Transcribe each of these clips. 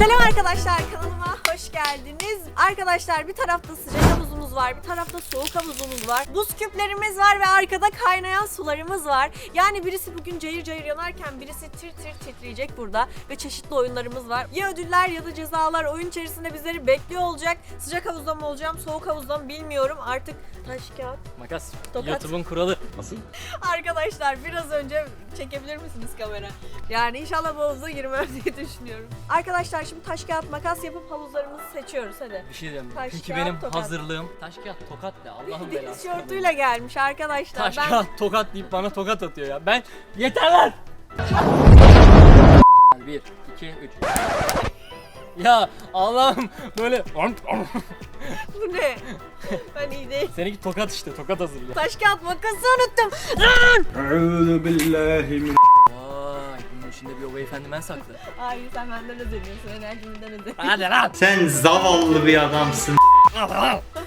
Selam arkadaşlar kanalıma hoş geldiniz. Arkadaşlar bir tarafta sıcak havuzumuz var, bir tarafta soğuk havuzumuz var. Buz küplerimiz var ve arkada kaynayan sularımız var. Yani birisi bugün cayır cayır yanarken birisi tir tir titreyecek burada ve çeşitli oyunlarımız var. Ya ödüller ya da cezalar oyun içerisinde bizleri bekliyor olacak. Sıcak havuzda mı olacağım, soğuk havuzda mı bilmiyorum. Artık taş kağıt. Makas. Tokat. YouTube'un kuralı. Nasıl? Arkadaşlar biraz önce çekebilir misiniz kamera? Yani inşallah bu havuza girmem diye düşünüyorum. Arkadaşlar şimdi taş kağıt makas yapıp havuzlarımızı Şartımızı seçiyoruz hadi. Bir şey diyeceğim. Taş, Peki kağıt, benim tokat. hazırlığım taş kağıt tokat ne Allah'ın belası. Tişörtüyle gelmiş arkadaşlar. Taş ben... kağıt tokat deyip bana tokat atıyor ya. Ben yeter lan. Bir, iki, üç. Ya Allah'ım böyle Bu ne? Ben iyi değil. Seninki tokat işte tokat hazırlıyor. Taş kağıt makası unuttum. Lan! Euzu billahi min içinde bir o beyefendi ben saklı. Hayır sen benden özeniyorsun enerjimden özeniyorsun. Hadi lan. Sen zavallı bir adamsın.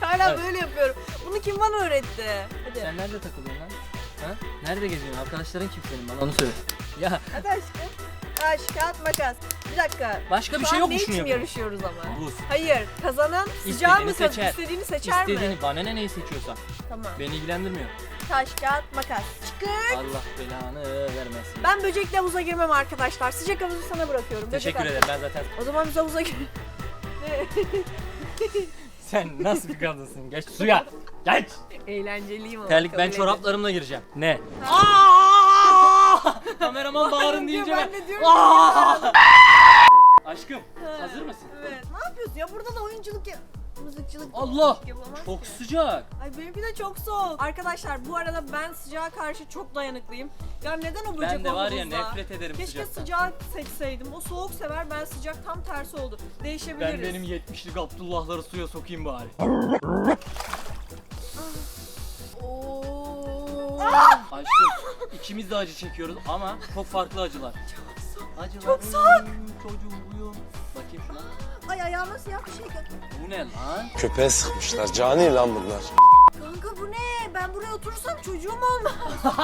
Hala böyle yapıyorum. Bunu kim bana öğretti? Hadi. Sen nerede takılıyorsun lan? Ha? Nerede geziyorsun? Arkadaşların kim senin? Bana onu söyle. Ya Hadi aşkım. Taş kağıt makas. Bir dakika. başka bir Şu şey an yok ne mu şunu için yapalım? yarışıyoruz ama? Buz. Hayır. Kazanan sıcağı mı İstediğini seçer. istediğini seçer mi? İstediğini bana ne neyi seçiyorsan. Tamam. Beni ilgilendirmiyor. Taş kağıt makas. Çıkır. Allah belanı vermesin. Ben böcekli havuza girmem arkadaşlar. Sıcak havuzu sana bırakıyorum. Böcek Teşekkür havuzu. ederim ben zaten. O zaman biz havuza gir. Ne? Sen nasıl bir kadınsın? Geç suya. Geç. Eğlenceliyim ama. Terlik kabul ben çoraplarımla gireceğim. Ne? Kameraman bağırın deyince ben. Ben de diyorum Aa! Aşkım hazır mısın? Evet. Ne yapıyorsun ya? Burada da oyunculuk ya. Mızıkçılık. Allah! Çok sıcak. Ay benimki de çok soğuk. Arkadaşlar bu arada ben sıcağa karşı çok dayanıklıyım. Ya neden o böcek Ben de var ya nefret ederim Keşke sıcaktan. sıcağı seçseydim. O soğuk sever, ben sıcak tam tersi oldu. Değişebiliriz. Ben benim 70'lik Abdullah'ları suya sokayım bari. Aşkım ikimiz de acı çekiyoruz ama çok farklı acılar. Acılar. Çok soğuk. Çocuğum uyuyor. Bakayım şuna. Ay ayağıma siyah bir şey geldi. Bu ne lan? Köpeğe sıkmışlar. Cani lan bunlar. Kanka bu ne? Ben buraya oturursam çocuğum olmaz.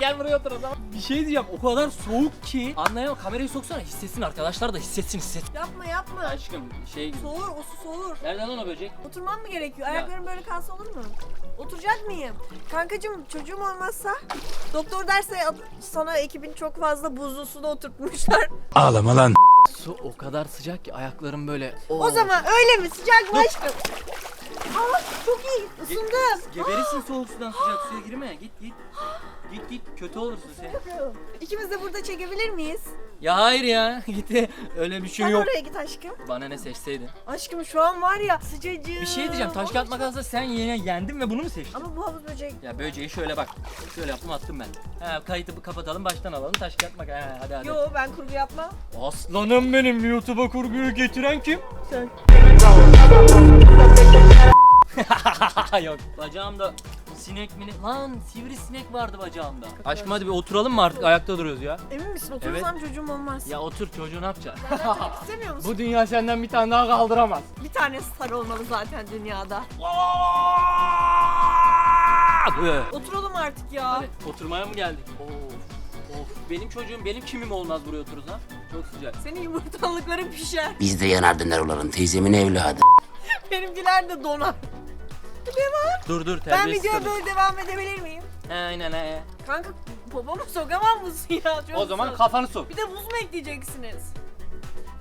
Gel buraya otur o zaman. Bir şey diyeceğim o kadar soğuk ki. Anlayamam kamerayı soksana hissetsin arkadaşlar da hissetsin hissetsin. yapma yapma. Aşkım şey Soğur, o su soğur. Nereden lan o böcek? Oturmam mı gerekiyor? Ayaklarım böyle kalsa olur mu? Oturacak mıyım? Kankacığım çocuğum olmazsa doktor derse sana ekibin çok fazla buzlu suda oturtmuşlar. Ağlama lan. Su o kadar sıcak ki ayaklarım böyle. O zaman öyle mi? Sıcak mı aşkım? Aa, çok iyi. Isındım. Geberirsin soğuk sudan sıcak suya girme. Git git. Git git kötü olursun sen. İkimiz de burada çekebilir miyiz? Ya hayır ya gitti. Öyle bir şey Sen yok. oraya git aşkım. Bana ne seçseydin. Aşkım şu an var ya sıcacık. Bir şey diyeceğim taş kağıt makasla sen yine yendin ve bunu mu seçtin? Ama bu havuz böcek. Ya böceği şöyle bak. Şöyle yaptım attım ben. Ha kayıtı bu kapatalım baştan alalım. Taş kağıt makas. Ha, hadi hadi. Yo ben kurgu yapmam. Aslanım benim YouTube'a kurguyu getiren kim? Sen. Yok. Bacağımda sinek mi? Lan sivri sinek vardı bacağımda. Aşkım hadi bir oturalım mı artık ayakta duruyoruz ya. Emin misin? Oturursam çocuğum olmaz. Ya otur çocuğu ne yapacaksın? Çocuk istemiyor musun? Bu dünya senden bir tane daha kaldıramaz. Bir tane star olmalı zaten dünyada. Ee, Oturalım artık ya. Hadi oturmaya mı geldik? Of, of. Benim çocuğum benim kimim olmaz buraya oturursa? Çok sıcak. Senin yumurtalıkların pişer. Biz de yanardınlar olanın teyzemin evladı. Benimkiler de donar. Devam. Dur dur Ben terbiyesiz videoya kadın. böyle devam edebilir miyim? Aynen he. Kanka babamı sokamam mısın ya? Çok O zaman soğuk. kafanı sok. Bir de buz mu ekleyeceksiniz?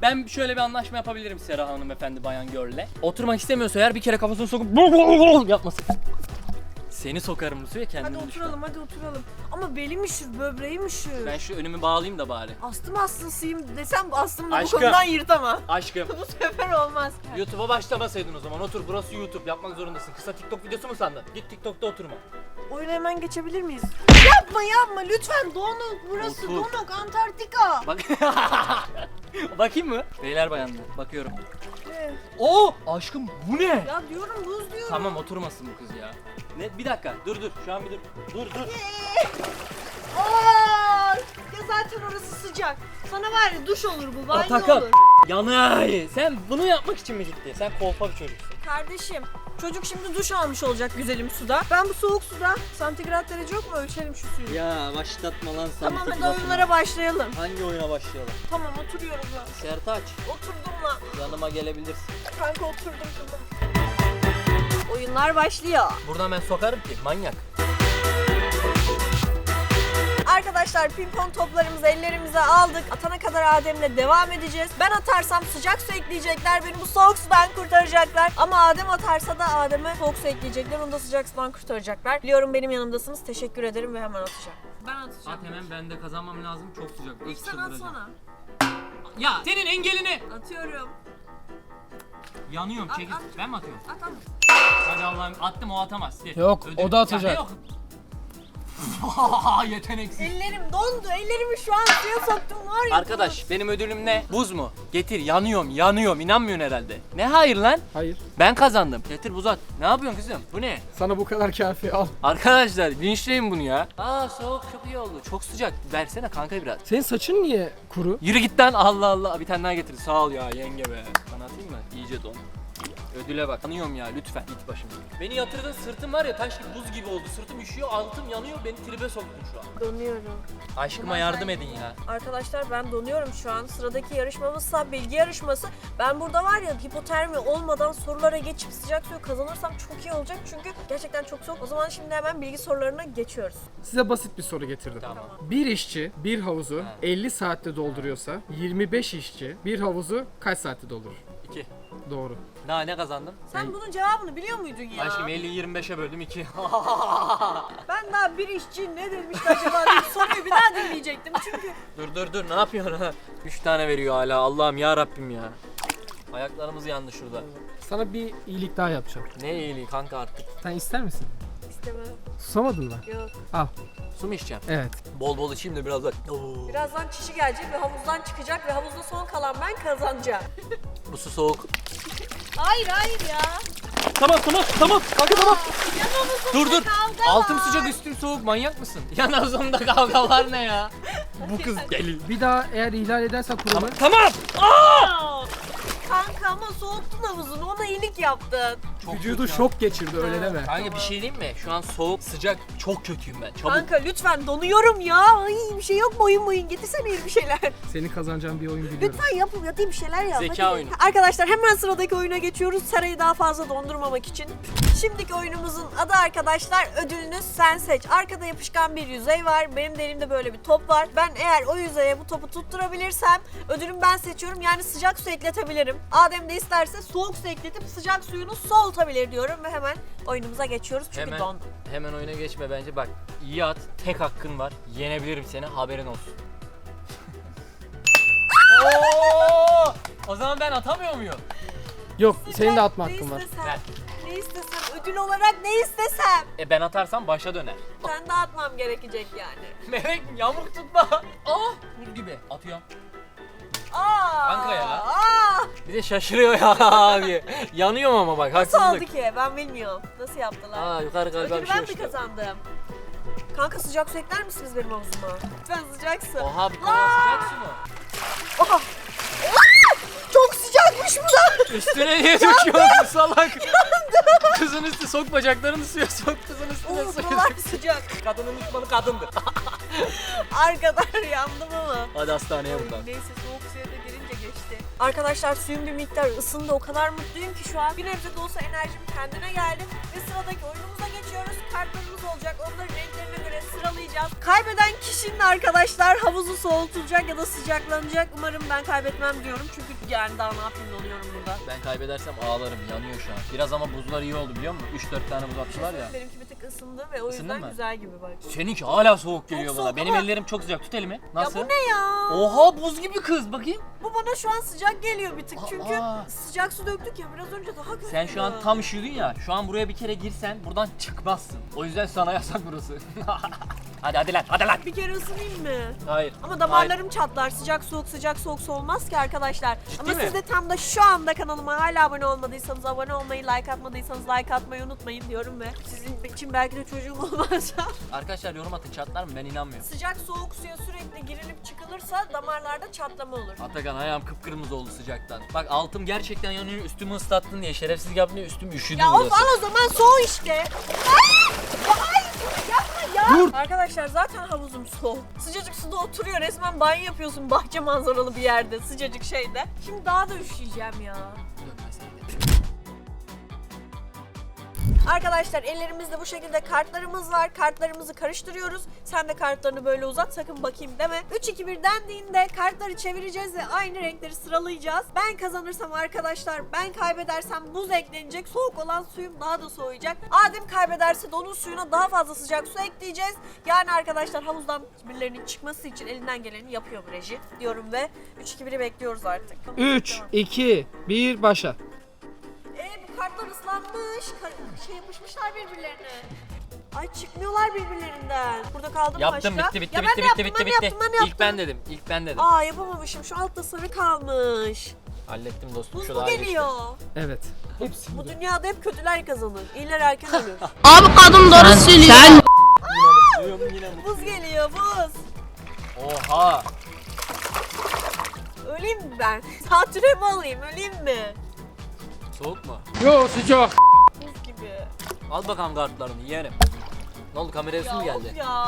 Ben şöyle bir anlaşma yapabilirim Sera hanımefendi bayan görle. Oturmak istemiyorsa eğer bir kere kafasını sokup yapmasın. Seni sokarım bu suya kendimi Hadi düşün. oturalım hadi oturalım. Ama belim üşür, böbreğim üşür. Ben şu önümü bağlayayım da bari. Astım hastasıyım desem astımla bu Aşkım. konudan yırtamam. Aşkım. bu sefer olmaz. YouTube'a başlamasaydın o zaman. Otur burası YouTube. Yapmak zorundasın. Kısa TikTok videosu mu sandın? Git TikTok'ta oturma. Oyuna hemen geçebilir miyiz? Yapma yapma lütfen donuk burası Otur. donuk Antarktika. Bak. Bakayım mı? Beyler bayanlar bakıyorum. Oo aşkım bu ne? Ya diyorum buz diyorum. Tamam oturmasın bu kız ya. Ne bir dakika dur dur şu an bir dur. Dur dur. Aa, ya zaten orası sıcak. Sana var ya duş olur bu, banyo Atakan. olur. Yanay. Sen bunu yapmak için mi gittin? Sen kolpa bir çocuksun. Kardeşim Çocuk şimdi duş almış olacak güzelim suda. Ben bu soğuk suda santigrat derece yok mu? Ölçelim şu suyu. Ya başlatma lan sen. Tamam hadi oyunlara başlayalım. Hangi oyuna başlayalım? Tamam oturuyoruz ben. Sertaç Oturdum lan. yanıma gelebilirsin. Kanka oturdum kızım. Oyunlar başlıyor. Buradan ben sokarım ki manyak. Arkadaşlar pimpon toplarımızı ellerimize aldık. Atana kadar Adem'le devam edeceğiz. Ben atarsam sıcak su ekleyecekler. Beni bu soğuk sudan kurtaracaklar. Ama Adem atarsa da Adem'e soğuk su ekleyecekler. Onu da sıcak sudan kurtaracaklar. Biliyorum benim yanımdasınız. Teşekkür ederim ve hemen atacağım. Ben atacağım. At hemen ben de kazanmam lazım çok sıcak. İlk sen atsana. Ya senin engelini. Atıyorum. Yanıyorum At, çekil. at. Ben mi atıyorum? At at. Hadi Allah'ım attım o atamaz. Yok, o da atacak. Ya, yok. Yeteneksiz. Ellerim dondu. Ellerimi şu an suya soktum var ya. Arkadaş benim ödülüm ne? Buz mu? Getir yanıyorum yanıyorum inanmıyorsun herhalde. Ne hayır lan? Hayır. Ben kazandım. Getir buz at. Ne yapıyorsun kızım? Bu ne? Sana bu kadar kafi al. Arkadaşlar linçleyin bunu ya. Aa soğuk çok iyi oldu. Çok sıcak. Versene kanka biraz. Senin saçın niye kuru? Yürü git lan Allah Allah. Bir tane daha getir. Sağ ol ya yenge be. Sana atayım mı? İyice don. Ödüle bak. Yanıyorum ya lütfen. Git başımdan. Beni yatırdın sırtım var ya taş gibi buz gibi oldu. Sırtım üşüyor altım yanıyor. Beni tribe soktun şu an. Donuyorum. Aşkıma yardım edin ya. Arkadaşlar ben donuyorum şu an. Sıradaki yarışmamızsa bilgi yarışması. Ben burada var ya hipotermi olmadan sorulara geçip sıcak suyu kazanırsam çok iyi olacak. Çünkü gerçekten çok soğuk. O zaman şimdi hemen bilgi sorularına geçiyoruz. Size basit bir soru getirdim. Tamam. Bir işçi bir havuzu 50 saatte dolduruyorsa 25 işçi bir havuzu kaç saatte doldurur? İki. Doğru. Daha ne kazandım? Sen bunun cevabını biliyor muydun ya? Aşkım 50'yi 25'e böldüm 2. Ben daha bir işçi ne demişti acaba diye soruyu bir daha dinleyecektim. Çünkü dur dur dur ne yapıyorsun ha? 3 tane veriyor hala. Allah'ım ya Rabbim ya. Ayaklarımız yandı şurada. Sana bir iyilik daha yapacağım. Ne iyiliği kanka artık. Sen ister misin? İstemem. Susamadın mı? Yok. Al. Su mu içeceğim? Evet. Bol bol içeyim de biraz da. Oo. Birazdan çişi gelecek ve havuzdan çıkacak ve havuzda son kalan ben kazanacağım. Bu su soğuk. Hayır hayır ya. Tamam tamam tamam. Kanka tamam. Yanımızda Dur dur. kavga Altım var. sıcak üstüm soğuk manyak mısın? Yanazımda kavga var ne ya? Bu kız deli. Bir daha eğer ihlal edersen kuralı Tamam. Aa! Ama soğuttun havuzunu ona iyilik yaptın. Çok vücudu kötü ya. şok geçirdi öyle deme. Kanka bir şey diyeyim mi? Şu an soğuk sıcak çok kötüyüm ben. Çabuk. Kanka lütfen donuyorum ya. Ay bir şey yok mu oyun oyun getirsene iyi bir şeyler. Senin kazanacağın bir oyun biliyorum. Lütfen yapın yatayım bir şeyler yap. Zeka hadi. oyunu. Arkadaşlar hemen sıradaki oyuna geçiyoruz. Sarayı daha fazla dondurmamak için. Şimdiki oyunumuzun adı arkadaşlar ödülünüz sen seç. Arkada yapışkan bir yüzey var. Benim de elimde böyle bir top var. Ben eğer o yüzeye bu topu tutturabilirsem ödülümü ben seçiyorum. Yani sıcak su ekletebilirim. Adem de isterse soğuk su ekletip sıcak suyunu soğutabilir diyorum ve hemen oyunumuza geçiyoruz. Çünkü Hemen, dondum. hemen oyuna geçme bence. Bak iyi at. Tek hakkın var. Yenebilirim seni. Haberin olsun. Oo! O zaman ben atamıyor muyum? Yok senin de atma hakkın var. Ver. Ne istesem, ödül olarak ne istesem. E ben atarsam başa döner. Ben de atmam gerekecek yani. Melek yamuk tutma. Buz gibi. Atıyorum. Aa! Kanka ya. Aa! Bir de şaşırıyor ya abi. Yanıyorum ama bak Nasıl oldu haksızlık. ki? Ben bilmiyorum. Nasıl yaptılar? Aa yukarı galiba Ödülü bir şey ben mi uçtu. kazandım? Kanka sıcak su ekler misiniz benim havuzuma? Lütfen sıcak su. Oha bir kova sıcak su mu? Oha! Aa! Çok sıcakmış bu da. Üstüne niye döküyorsun salak? Kızın üstü sok bacaklarını suya sok kızın üstüne Oo, suya buralar sıcak. Kadının düşmanı kadındır. Arkadan yandım ama. Hadi hastaneye buradan. Neyse soğuk suya da girince geçti. Arkadaşlar suyun bir miktar ısındı. O kadar mutluyum ki şu an. Bir nebze de olsa enerjim kendine geldi. Ve sıradaki oyunumuza geçiyoruz. Kartlarımız sıralayacağız. Kaybeden kişinin arkadaşlar havuzu soğutulacak ya da sıcaklanacak. Umarım ben kaybetmem diyorum. Çünkü yani daha ne yapayım donuyorum burada. Ben kaybedersem ağlarım yanıyor şu an. Biraz ama buzlar iyi oldu biliyor musun? 3-4 tane buz attılar ya. Benimki bir tık ısındı ve o Isındın yüzden mı? güzel gibi bak. Seninki hala soğuk geliyor bana. soğuk Benim ama- ellerim çok sıcak. Tut elimi. Nasıl? Ya bu ne ya? Oha buz gibi kız bakayım. Bu bana şu an sıcak geliyor bir tık. Çünkü Aa. sıcak su döktük ya biraz önce daha kötü. Sen şu an tam üşüdün ya. Şu an buraya bir kere girsen buradan çıkmazsın. O yüzden sana yasak burası. Hadi hadi lan hadi lan. Bir kere ısınayım mı? Hayır. Ama damarlarım çatlar. Sıcak soğuk sıcak soğuk olmaz ki arkadaşlar. Ama mi? siz de tam da şu anda kanalıma hala abone olmadıysanız abone olmayı, like atmadıysanız like atmayı unutmayın diyorum ve sizin için belki de çocuğum olmazsa Arkadaşlar yorum atın çatlar mı ben inanmıyorum. sıcak soğuk suya sürekli girilip çıkılırsa damarlarda çatlama olur. Atakan ayağım kıpkırmızı oldu sıcaktan. Bak altım gerçekten yanıyor üstümü ıslattın diye şerefsiz yaptın diye üstüm üşüdü Ya of burası. al o zaman soğuk işte. Ay! Yapma ya. Dur. Arkadaşlar zaten havuzum soğuk. Sıcacık suda oturuyor resmen banyo yapıyorsun bahçe manzaralı bir yerde sıcacık şeyde. Şimdi daha da üşüyeceğim ya. Arkadaşlar ellerimizde bu şekilde kartlarımız var. Kartlarımızı karıştırıyoruz. Sen de kartlarını böyle uzat sakın bakayım deme. 3-2-1 dendiğinde kartları çevireceğiz ve aynı renkleri sıralayacağız. Ben kazanırsam arkadaşlar ben kaybedersem buz eklenecek. Soğuk olan suyum daha da soğuyacak. Adem kaybederse de onun suyuna daha fazla sıcak su ekleyeceğiz. Yani arkadaşlar havuzdan birilerinin çıkması için elinden geleni yapıyor bu reji diyorum ve 3-2-1'i bekliyoruz artık. 3, 2, 1 başla. Kartlar ıslanmış. Kar- şey yapışmışlar birbirlerine. Ay çıkmıyorlar birbirlerinden. Burada kaldı mı Yaptım başka? bitti bitti ya bitti ben bitti de bitti yaptım, bitti. Ben de yaptım, ben de İlk ben yaptım. dedim. ilk ben dedim. Aa yapamamışım. Şu altta sarı kalmış. Hallettim dostum Buz şu mu daha geliyor? Evet. Hepsi Bu dünyada hep kötüler kazanır. İyiler erken ölür. Abi kadın doğru söylüyor. Duyuyorum yine bu. buz geliyor buz. Oha. Öleyim mi ben? Zatürre mi alayım? Öleyim mi? Soğuk mu? Yo sıcak. Buz gibi. Al bakalım kartlarını yeğenim. Ne oldu kameraya su mu of geldi? ya.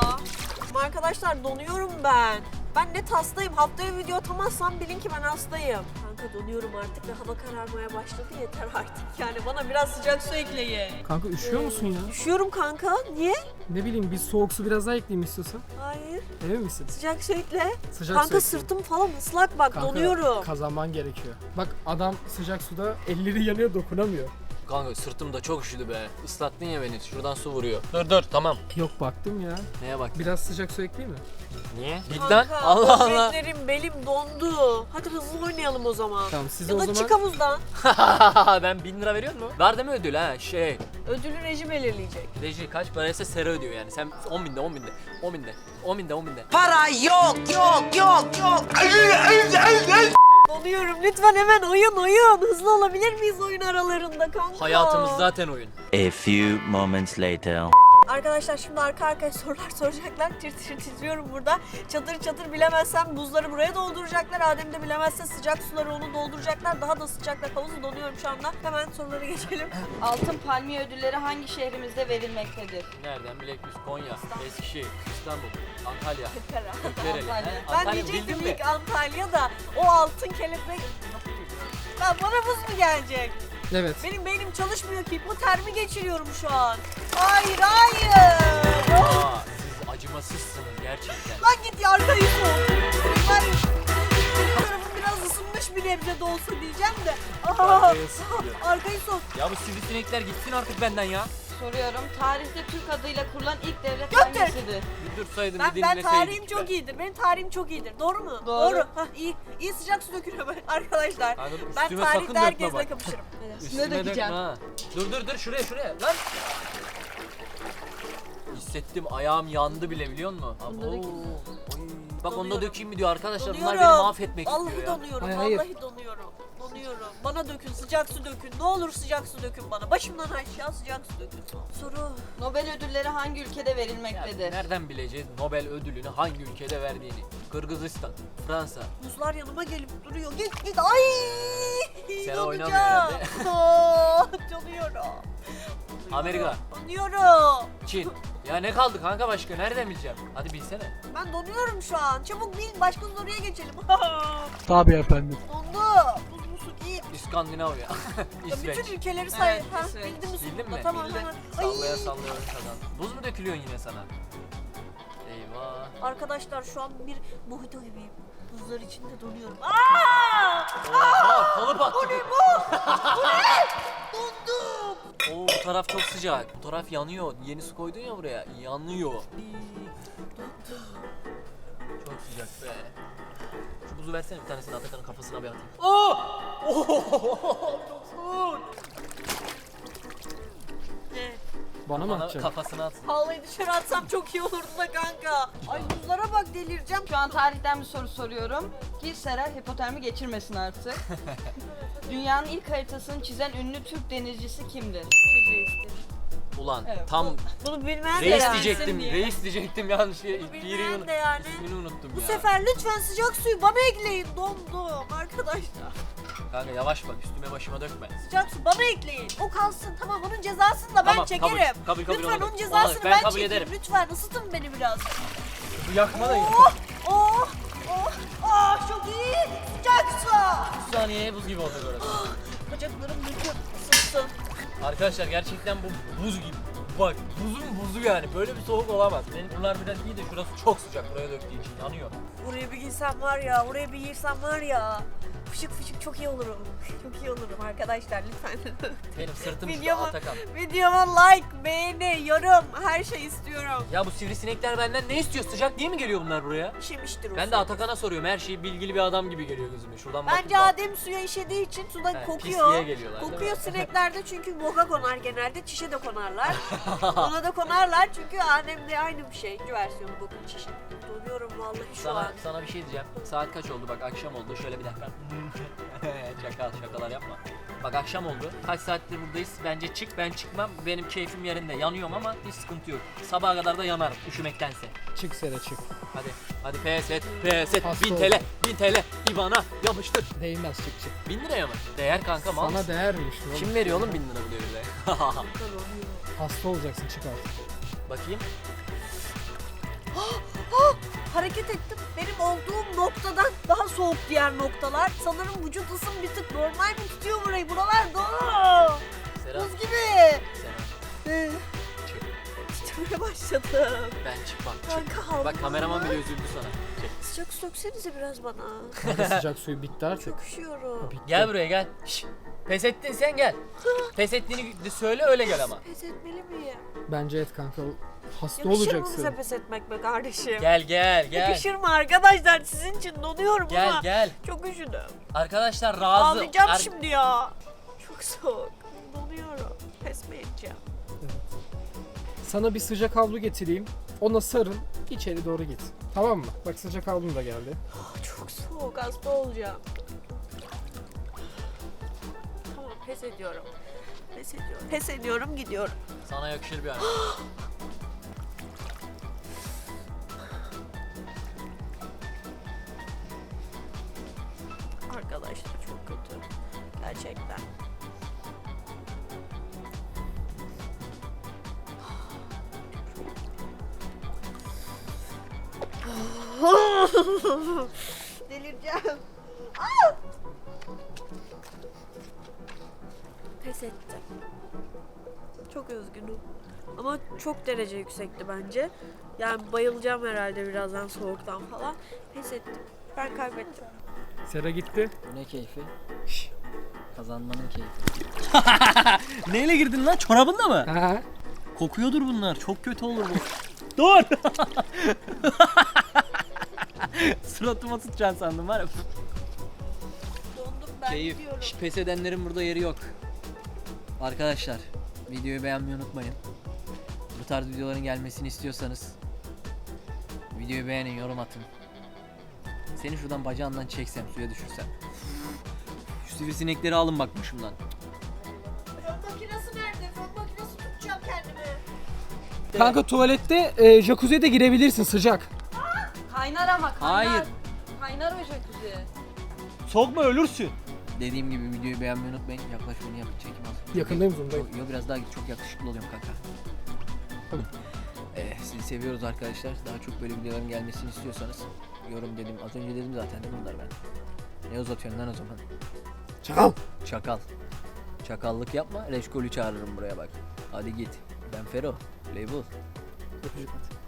Arkadaşlar donuyorum ben. Ben net hastayım. Haftaya video atamazsam bilin ki ben hastayım. Kanka donuyorum artık ve hava kararmaya başladı yeter artık. Yani bana biraz sıcak su ekleyin. Kanka üşüyor musun ya? Üşüyorum kanka. Niye? Ne bileyim bir soğuk su biraz daha ekleyeyim istiyorsan. Hayır. Emin misin? Sıcak su ekle. Sıcak kanka su ekle. sırtım falan ıslak bak Kanka, donuyorum. Kazanman gerekiyor. Bak adam sıcak suda elleri yanıyor dokunamıyor. Kanka sırtım da çok üşüdü be. Islattın ya beni. Şuradan su vuruyor. Dur dur tamam. Yok baktım ya. Neye bak? Biraz sıcak su ekleyeyim mi? Niye? Git lan. Kanka Allah Allah. böbreklerim belim dondu. Hadi hızlı oynayalım o zaman. Tamam siz Ya o da zaman çık havuzdan. ben 1000 lira veriyor mu? Var değil mi ödül ha? Şey. Ödülü reji belirleyecek. Reji kaç paraysa Sera ödüyor yani. Sen 10 binde 10 binde 10 binde 10 binde 10 binde. Para yok yok yok yok. Donuyorum lütfen hemen oyun oyun. Hızlı olabilir miyiz oyun aralarında kanka? Hayatımız zaten oyun. A few moments later. Arkadaşlar şimdi arka arkaya sorular soracaklar. Tir tir titriyorum burada. Çatır çatır bilemezsem buzları buraya dolduracaklar. Adem de bilemezse sıcak suları onu dolduracaklar. Daha da sıcaklar. Havuzu donuyorum şu anda. Hemen soruları geçelim. Altın palmiye ödülleri hangi şehrimizde verilmektedir? Nereden bilek biz Konya, Eskişehir, İstanbul, Antalya. Kırklareli. Antalya. He? Ben Antalya diyecektim bildin mi? ilk Antalya da o altın kelebek... Lan bana buz mu gelecek? Evet. Benim beynim çalışmıyor ki. Bu termi geçiriyorum şu an. Hayır hayır. Oh, Aa, siz acımasızsınız gerçekten. Lan git ya arkayı soğuk. Ben tarafım biraz ısınmış bir nebze de olsa diyeceğim de. Aa, Arkaya sıkıyor. arkayı soğuk. Ya bu sivrisinekler gitsin artık benden ya. Soruyorum. Tarihte Türk adıyla kurulan ilk devlet Göktürk. hangisidir? Bir dursaydın Ben, bir ben dinleseydik. tarihim çok iyidir. Benim tarihim çok iyidir. Doğru mu? Doğru. Hah, iyi. İyi sıcak su dökülüyor arkadaşlar. Kanka Ben üstüme sakın tarihte dökme herkesle bak. kapışırım. Üstüme dökme dökeceğim? ha. Dur dur dur şuraya şuraya lan. Hissettim ayağım yandı bile biliyor musun? Bunda Abo. dökeyim Oy. Bak onda Donuyorum. dökeyim mi diyor arkadaşlar. Bunlar beni mahvetmek Vallahi istiyor ya. donuyorum. Hayır, hayır. Vallahi donuyorum. Bana dökün sıcak su dökün. Ne olur sıcak su dökün bana. Başımdan aşağı sıcak su dökün. Soru. Nobel ödülleri hangi ülkede verilmektedir? nereden bileceğiz Nobel ödülünü hangi ülkede verdiğini? Kırgızistan, Fransa. Buzlar yanıma gelip duruyor. Git git. Ay! Sen oynamıyor herhalde. Donuyorum. Amerika, Donuyorum. Çin. Ya ne kaldı kanka başka? Nereden bileceğim? Hadi bilsene. Ben donuyorum şu an. Çabuk bil. Başka soruya geçelim. Tabii efendim. Dondu. Git. İskandinavya, Ya İsveç. bütün ülkeleri say. Evet, ha, İsveç. bildin mi? Bildin mi? Tamam Bildin. hemen. Sallaya Ay. sallaya kazan. Buz mu dökülüyor yine sana? Eyvah. Arkadaşlar şu an bir mojito gibiyim. Buzlar içinde donuyorum. Aa! Oha kalıp attı. Dondum. Oo bu taraf çok sıcak. Bu taraf yanıyor. Yeni su koydun ya buraya. Yanıyor. Çok sıcak be. Şu buzu versene bir tanesini Atakan'ın kafasına bir atayım. Oh! Oh! Bana mı Bana atacaksın? kafasına atsın. Vallahi dışarı atsam çok iyi olurdu da kanka. Ay buzlara bak delireceğim. Şu an tarihten bir soru soruyorum. Ki Sera hipotermi geçirmesin artık. Dünyanın ilk haritasını çizen ünlü Türk denizcisi kimdir? Ulan Evet, tam Bunu bilmeyen de reis yani. diyecektim. diye. Reis diyecektim yanlış. Biri bilmeyen de yani. ismini unuttum Bu ya. sefer lütfen sıcak suyu bana ekleyin. Dondum arkadaşlar. Kanka yavaş bak üstüme başıma dökme. Sıcak su bana ekleyin. O kalsın tamam onun cezasını da ben Tamam, kabul, çekerim. kabul, kabul, lütfen kabul. onun cezasını Al, ben, ben kabul çekeyim. ederim. Lütfen ısıtın beni biraz. Bu yakma da Oh oh oh oh çok iyi. Sıcak su. 3 saniyeye buz gibi olacak orası. Bacaklarım lütfen ısınsın. Arkadaşlar gerçekten bu buz gibi. Bak buzun buzu yani böyle bir soğuk olamaz. Benim bunlar biraz iyi de şurası çok sıcak buraya döktüğü için yanıyor. Buraya bir girsem var ya, oraya bir girsem var ya. Fışık fışık çok iyi olurum. Çok iyi olurum arkadaşlar lütfen. Benim sırtım şurada Videoma, Atakan. videoma like, beğeni, yorum her şey istiyorum. Ya bu sivrisinekler benden ne istiyor? Sıcak diye mi geliyor bunlar buraya? İşemiştir o Ben su. de Atakan'a soruyorum. Her şeyi bilgili bir adam gibi geliyor gözüme. Şuradan bakıp Bence bak. Adem suya işediği için suda He, kokuyor. pisliğe geliyorlar, değil Kokuyor sineklerde çünkü boka konar genelde. Çişe de konarlar. Ona da konarlar çünkü Adem'de aynı bir şey. Versiyonu bokun çişi. Donuyorum vallahi şu an. sana bir şey diyeceğim. Saat kaç oldu? Bak akşam oldu. Şöyle bir dakika. Şaka şakalar yapma. Bak akşam oldu. Kaç saattir buradayız? Bence çık. Ben çıkmam. Benim keyfim yerinde. Yanıyorum ama hiç sıkıntı yok. Sabaha kadar da yanarım üşümektense. Çık Sera çık. Hadi. Hadi pes et. Pes et. Hasta 1000 ol. TL. 1000 TL. İBAN'a yapıştır. Değmez çık çık. 1000 liraya mı? Değer kanka mal. Sana değermiş oğlum. Kim veriyor oğlum 1000 lira bu devirde? Hasta olacaksın çık artık. Bakayım. Hareket ettim. Benim olduğum noktadan daha soğuk diğer noktalar. Sanırım vücut ısım bir tık normal mi tutuyor burayı? Buralar dolu. Buz gibi. Sera. Ee. Titremeye başladım. Ben çık bak. Çık. Kanka Bak kameraman bile üzüldü sana. Çek. Sıcak su döksenize biraz bana. Hadi sıcak suyu bitti artık. Çok üşüyorum. Bitti. Gel buraya gel. Şş, Pes ettin sen gel. Pes ettiğini söyle öyle gel ama. Pes etmeli miyim? Bence et kanka. Hasta Yakışır mı olacaksın. bize pes etmek be kardeşim? Gel gel gel. Yakışır mı arkadaşlar? Sizin için donuyorum Gel ama. gel. Çok üşüdüm. Arkadaşlar razı. Ağlayacağım Ar- şimdi ya. Çok soğuk. Donuyorum. Pes mi edeceğim? Sana bir sıcak havlu getireyim. Ona sarıl. içeri doğru git. Tamam mı? Bak sıcak havlum da geldi. Çok soğuk. Hasta olacağım. Tamam pes ediyorum. Pes ediyorum. Pes ediyorum gidiyorum. Sana yakışır bir an. Arkadaşlar çok kötü. Gerçekten. Delireceğim. Ah! Pes ettim. Çok üzgünüm. Ama çok derece yüksekti bence. Yani bayılacağım herhalde birazdan soğuktan falan. Pes ettim. Ben kaybettim. Sera gitti. Bu ne keyfi? Kazanmanın keyfi. Neyle girdin lan? Çorabınla mı? Ha? Kokuyordur bunlar. Çok kötü olur bu. Dur. Suratıma tutacaksın sandım var ya. Dondum ben Keyif. gidiyorum. Şş, pes edenlerin burada yeri yok. Arkadaşlar videoyu beğenmeyi unutmayın. Bu tarz videoların gelmesini istiyorsanız videoyu beğenin, yorum atın. Seni şuradan bacağından çeksem, suya düşürsem. Şu sivrisinekleri alın bak başımdan. Fön makinesi nerede? Fön makinesi tutacağım kendimi. Kanka tuvalette e, jacuzziye de girebilirsin sıcak. Kaynar ama kaynar. Hayır. Kaynar o jacuzzi. Sokma ölürsün. Dediğim gibi videoyu beğenmeyi unutmayın. Yaklaş beni yapın çekim al. Yakındayım zoom'dayım. Çok, yo, biraz daha çok yakışıklı oluyorum kanka. Ee, sizi seviyoruz arkadaşlar. Daha çok böyle videoların gelmesini istiyorsanız yorum dedim. Az önce dedim zaten değil mi bunlar ben? Ne uzatıyorsun lan o zaman? Çakal. Çakal. Çakallık yapma. Reşkolü çağırırım buraya bak. Hadi git. Ben Fero. Label. Öpücük at.